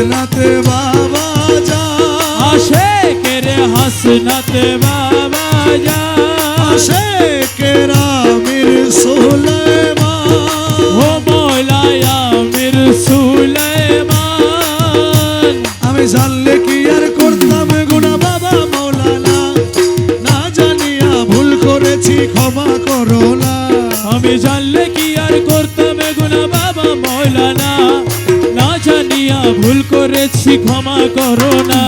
হাসনাতে বাবা যা। আশেকের হাসনাতে বাবা জান আশেকের আমির সুলেমান। ও মৌলায় মির সুলাইমান ভুল করেছি ক্ষমা করো না।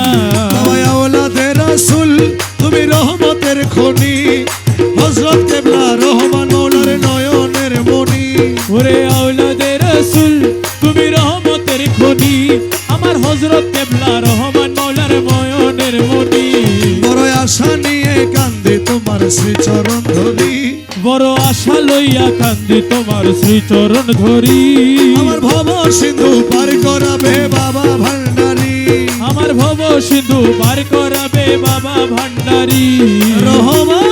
লইয়া কান্দি তোমার শ্রীচরণ ধরি। আমার ভব সিন্ধু পার করাবে বাবা ভান্ডারী। আমার ভব সিন্ধু পার করাবে বাবা ভান্ডারি। রহমান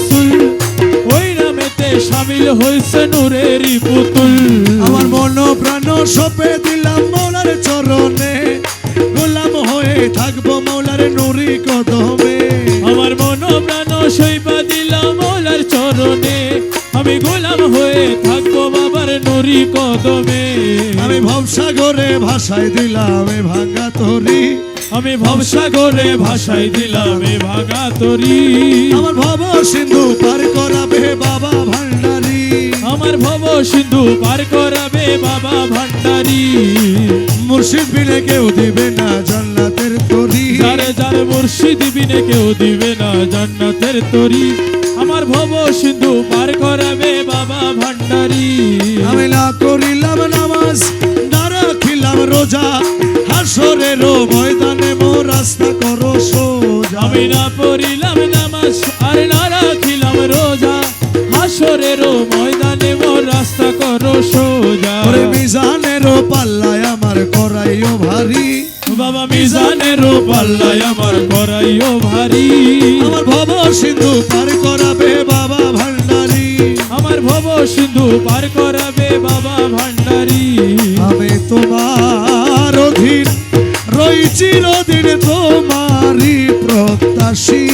রাসূল ওই নামেতে শামিল হইছে নূরেরই পুতুল। আমার মন প্রাণ সপে দিলাম মৌলার চরণে গোলাম হয়ে থাকব মৌলার নুরি কদমে। আমার মন প্রাণ সইবা দিলাম মোলার চরণে আমি গোলাম হয়ে থাকব বাবার নুরি কদমে। আমি ভবসাগরে ভাষায় দিলাম এ ভাঙা তরি। আমি ভবসাগরে ভাষাই দিলাম এ ভাঙা তরি আমার ভব সিন্ধু পার করাবে বাবা ভান্ডারী আমার ভব সিন্ধু পার করাবে বাবা ভান্ডারি মুর্শিদ বিনে কেউ দিবে না জান্নাতের তরি। যারে যার মুর্শিদ বিনে কেউ দিবে না জান্নাতের তরি। আমার ভব সিন্ধু পার করাবে পাল্লায় আমার করাইও ভারী। আমার ভব সিন্ধু পার করাবে বাবা ভান্ডারী। আমার ভব সিন্ধু পার করাবে বাবা ভান্ডারি। আমি তোমার অধীন রই চিরদিন তোমারই প্রত্যাশী।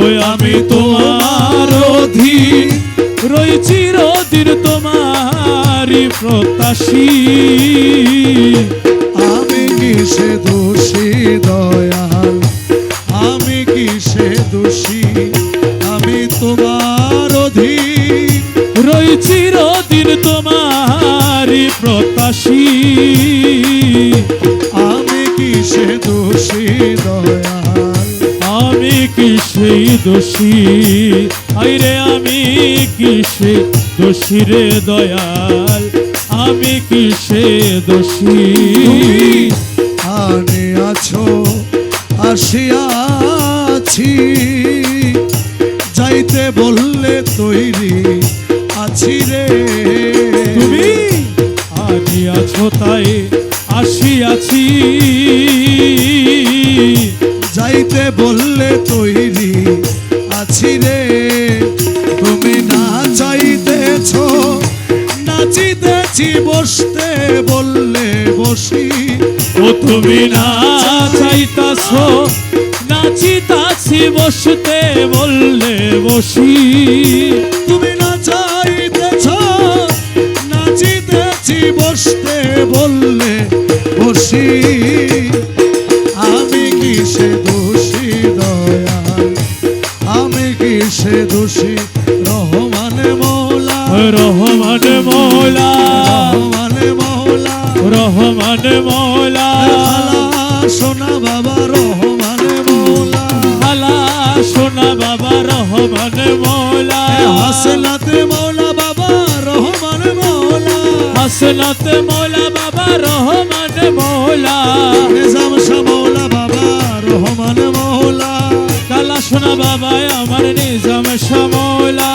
ওই আমি তোমার অধীন রয়েছি রদিন তোমারই প্রত্যাশী। কিসে দোষী দয়াল? আমি কিসে দোষী? আমি তোমার অধীন। রয়েছি রদিন তোমারই প্রত্যাশী আমি কিসে দোষী দয়াল? আমি কি সেই দোষী? আইরে আমি কি সে দোষী রে দয়াল? আমি কি সে দোষী আনে আছো আসিয়াছি। যাইতে বললে তৈরি আছি রে। তুমি? আনি আছো তাই আসিয়াছি। যাইতে বললে তৈরি তুমি না চাইতাছ নাচিতাছি বসতে বললে বসি। তুমি না চাইতেছ নাচিতেছি বসতে বললে বসি। হাসনাত মৌলা বাবা রহমান মৌলা। নিজাম শাহ মৌলা বাবা রহমান মৌলা। কালা সোনা বাবা আমার নিজাম সমৌলা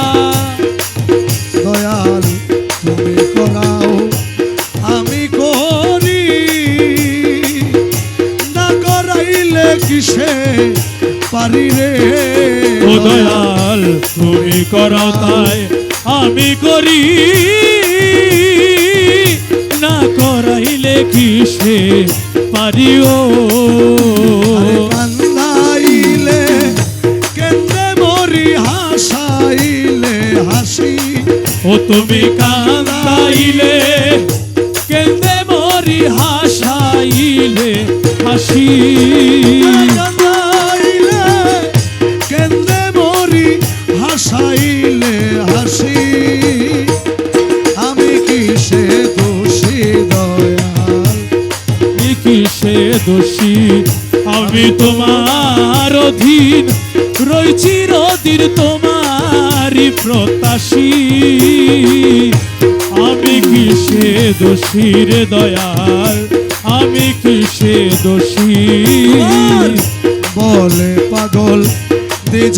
দয়াল তুমি করাও আমি করি। না করাইলে কিসে পারি আরে কান্দাইলে কেন্দ্রে মরি হাসাইলে হাসি? ও তুমি কান্দাইলে কেন্দে মরি হাসাইলে হাসি? দোষী আমি তোমার অধীন, রয়েছি রদির তোমারই প্রত্যাশী। আমি কিসে দোষী রে দয়াল? আমি কিসে দোষী আর বলে পাগল নিজ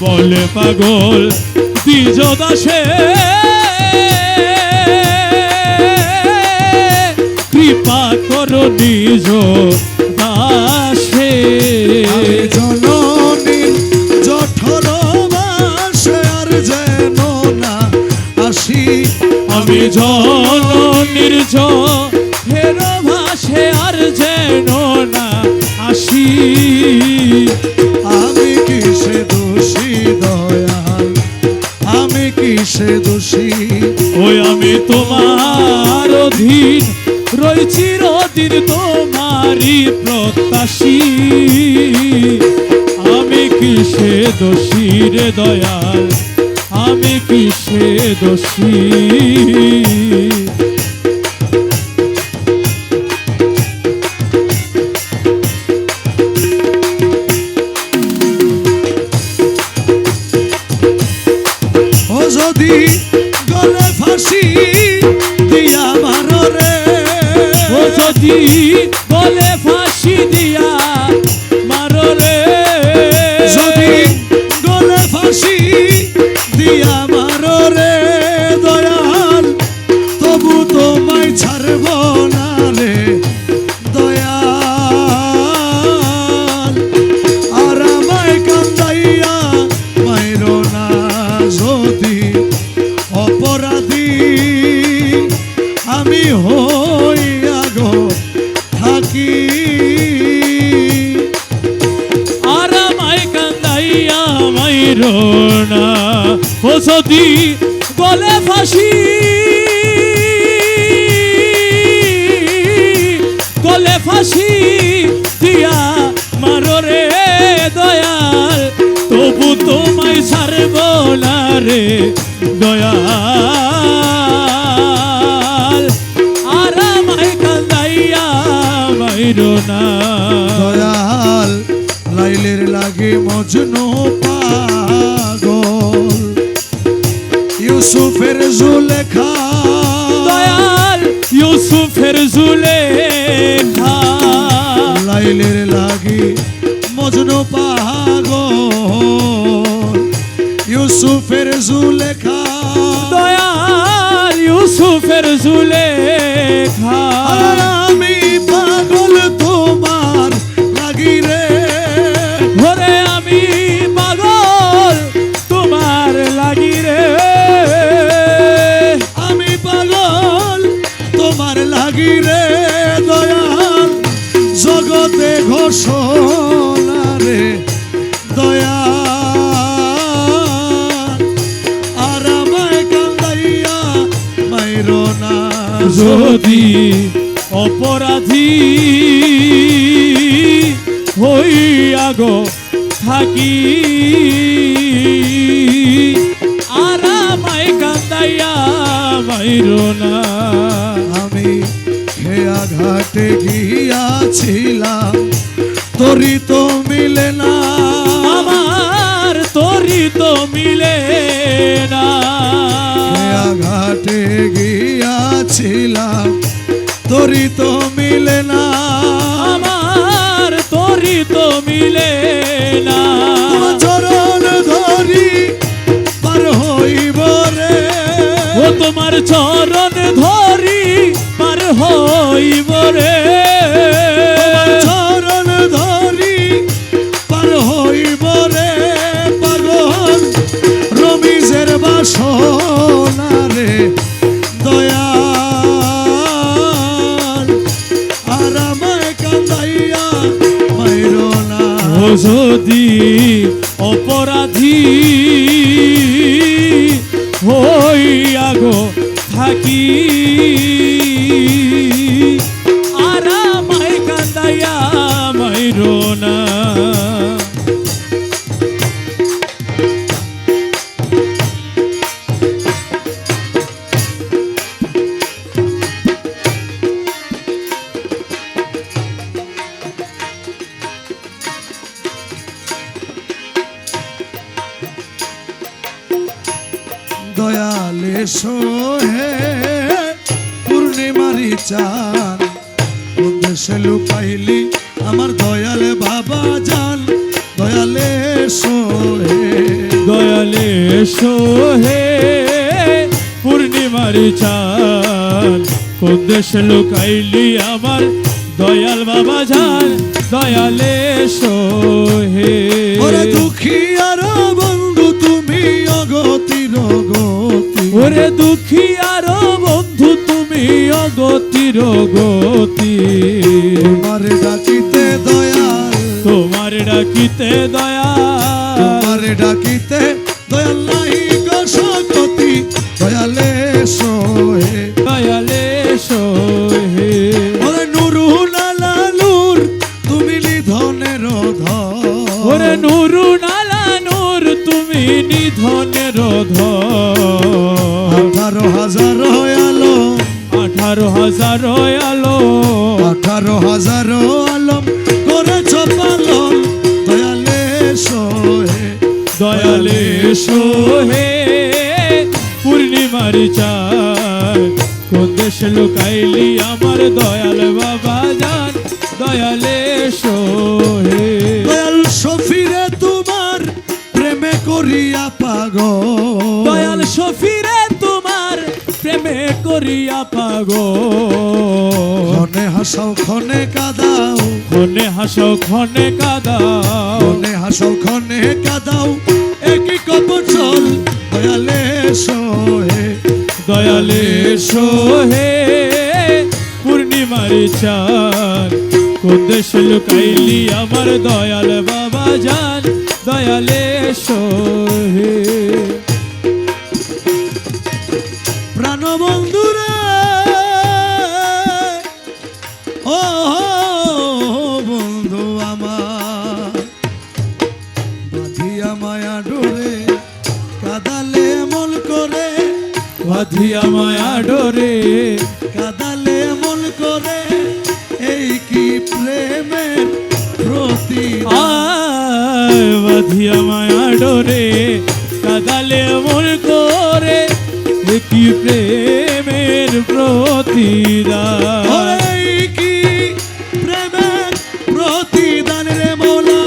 বলে পাগল দ্বিজ দাসে কৃপা করো নিজ দাসে। আমি জননীর জঠর মাসে আর যেন না আসি। আমি ভাসে আর যেন না আসি। দোষী। ওই আমি তোমার অধীন রয়েছি, রদিন তোমারই প্রত্যাশী। আমি কিসে দোষী রে দয়াল? আমি কিসে দোষী? যদি অপরাধী আমি হইয়া গো থাকি। আর আমায় কান্দাইয়া মাইরো না। ও যদি মজনু পাগল। ইউসুফের জুলেখা দয়াল ইউসুফের জুলেখা লাইলের লাগে মজনু পাগল। ইউসুফের জুলেখা দয়াল ইউসুফের জুলেখা জগতে ঘোষণা রে দয়াল আর আমায় কান্দাইয়া মাইর না। যদি অপরাধী হইয়া গো থাকি। আর আমায় কান্দাইয়া মাইর না। আমি খেয়া ঘাটে গিয়াছিলাম। তরি তো মিলে না। আমার তোরি তো মিলে না। ঘাটে গিয়াছিলাম তরি তো মিলে না। আমার তোরি তো মিলে না। চরণ ধরি পার হইব রে। ও তোমার চরণ যদি অপরাধী হইয়া গো থাকি সোহে পূর্ণিমার চাল কোন দেশে লুকাইলি আমার? দয়াল বাবা যান দয়ালে সোহে ওরে দুঃখী আর বন্ধু তুমি অগতির গতি ওরে দুঃখী আরও বন্ধু তুমি অগতির গতি তোমার ডাকিতে দয়াল। তোমার ডাকিতে দয়া তোমার ডাকিতে দয়াল সোহে দয়ালে নুরু লালা তুমি নিধনের ধর ওরে নুরু নালা নূর তুমি নিধনের আঠারো হাজার আলো আঠারো হাজার আলো আঠারো হাজার আলম করেছ পালন দয়ালে সোহে দয়ালে সোহে পূর্ণিমার চার কোন দেশ লুকাইলি আমার দয়াল বাবা যান দয়ালে সোহে। দয়াল সফিরে তোমার প্রেমে করিয়া পাগল। দয়াল সফিরে তোমার প্রেমে করিয়া পাগো ক্ষণে হাসাও ক্ষণে কাদাও। ক্ষণে হাসো ক্ষণে কাদাও। ক্ষণে হাসাও ক্ষণে কাদাও। একই কপচল দয়ালে সোহে। দয়ালে সোহে পূর্ণিমার চার কোন লুকাইলি আমার দয়াল বাবা যান দয়ালে সোহে। ডোরে কাদালে মন করে এই কি প্রেমের প্রতি বাধিয়া মায়া ডোরে কাদালে মন করে কি প্রেমের প্রতিদান? কি প্রেমের প্রতিদান রে মোলা?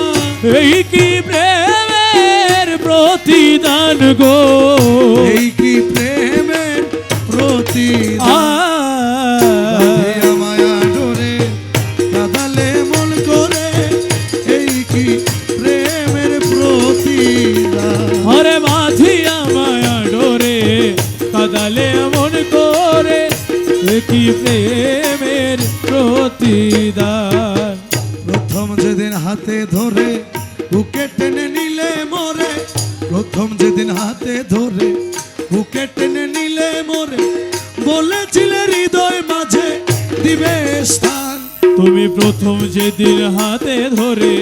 এই কি প্রেমের প্রতিদান গো? এ কি প্রেমের প্রতিদান। প্রথম যেদিন হাতে ধরে বুকে টেনে নিলে মরে প্রথম যেদিন হাতে ধরে বুকে টেনে নিলে মরে বলেছিলে হৃদয় মাঝে দিবে স্থান। তুমি প্রথম যেদিন হাতে ধরে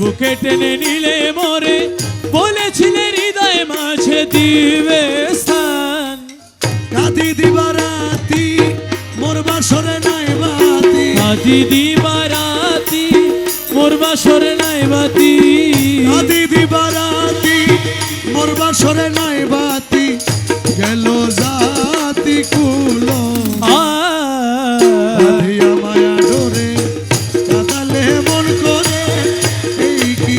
বুকে টেনে নিলে মরে বলেছিলে হৃদয় মাঝে দিবে স্থান। কাঁদি দিবা রাতি মোর বাসরে নাই বাতি। আদি দিবারাতি মোর বাসর নাই বাতি। কাঁদি দিবা রাতি মোর বাসরে নাই বাতি। গেল জাতি কুলো। রাধিয়া মায়া ডোরে কাদালে মন করে এই কি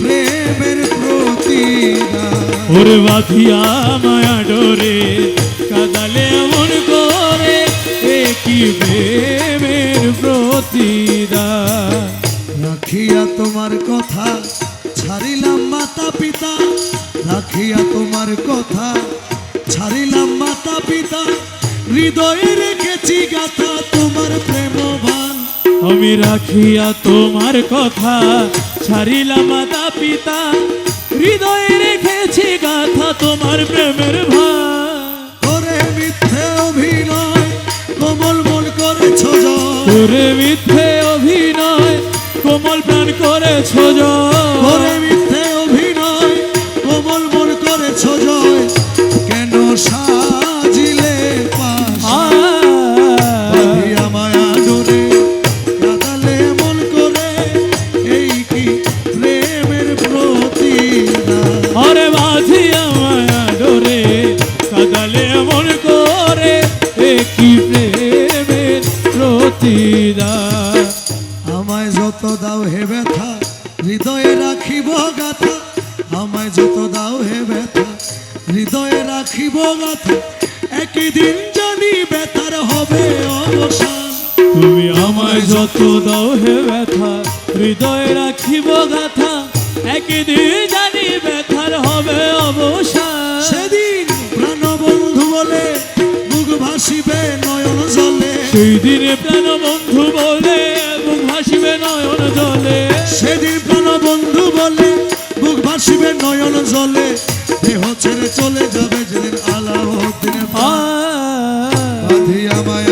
প্রেমের প্রতিদান? ওরে বাঁধিয়া মায়া ডোরে প্রেমের প্রতিদান রাখিয়া তোমার কথা ছাড়িলাম মাতা পিতা। রাখিয়া তোমার কথা ছাড়িলাম মাতা পিতা। হৃদয়ে রেখেছি গাথা তোমার প্রেমভান আমি রাখিয়া তোমার কথা ছাড়িলাম মাতা পিতা। হৃদয়ে রেখেছি গাথা তোমার প্রেমের ভার তোরে মিথ্যে অভিনয় কোমল প্রাণ করেছ করে জয়। হৃদয়ে রাখিব গাথা আমায় যত দাও হে ব্যথা। হৃদয়ে রাখিব গাথা একই দিন জানি ব্যথার হবে অবসান। তুমি আমায় যত দাও হে ব্যথা হৃদয়ে রাখিব গাথা একদিন জানি ব্যথার হবে অবসান। সেদিন প্রাণবন্ধু বলে মুখ ভাসিবে নয়ন জলে। সেই দিনে প্রাণ বন্ধু বলে মুখ ভাসিবে নয়ন জলে। সেদিন প্রাণবন্ধু বলে বুক ভাসিবে নয়ন জলে দেহ ছেড়ে চলে যাবে যেদিন আলাহ আমায়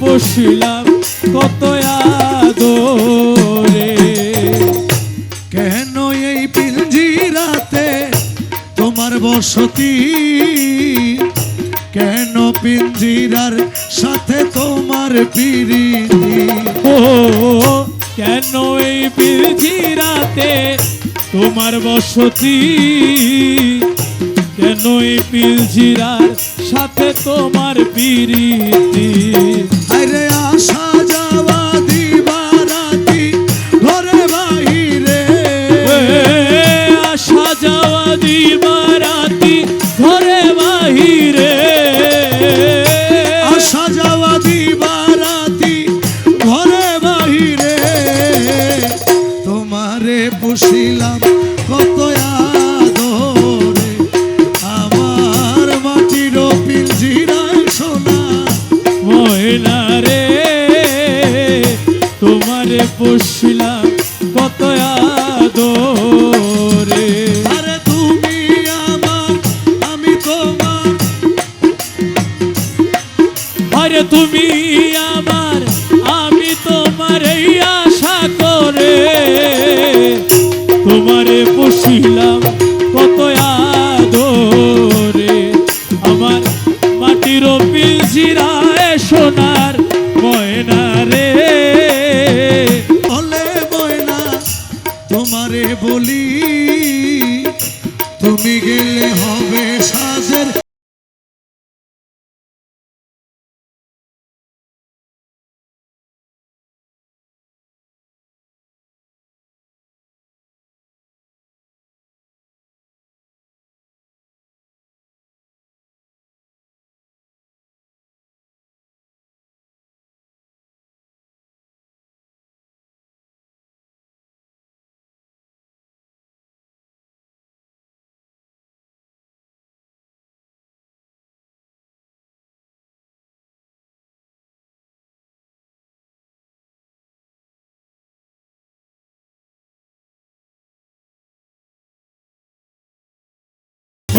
পুষিলাম কত আদরে। কেন এই পিঞ্জিরাতে তোমার বসতি? কেন পিঞ্জিরার সাথে তোমার পিরিতি? ও, কেন এই পিঞ্জিরাতে তোমার বসতি? কেন এই পিঞ্জিরার সাথে তোমার পিরিতি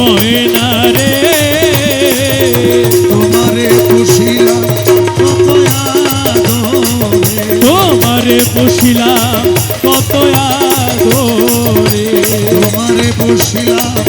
ময়না রে। তোমারে পুষিলাম তোমারে পুষিলাম কত আদরে। তোমারে পুষিলাম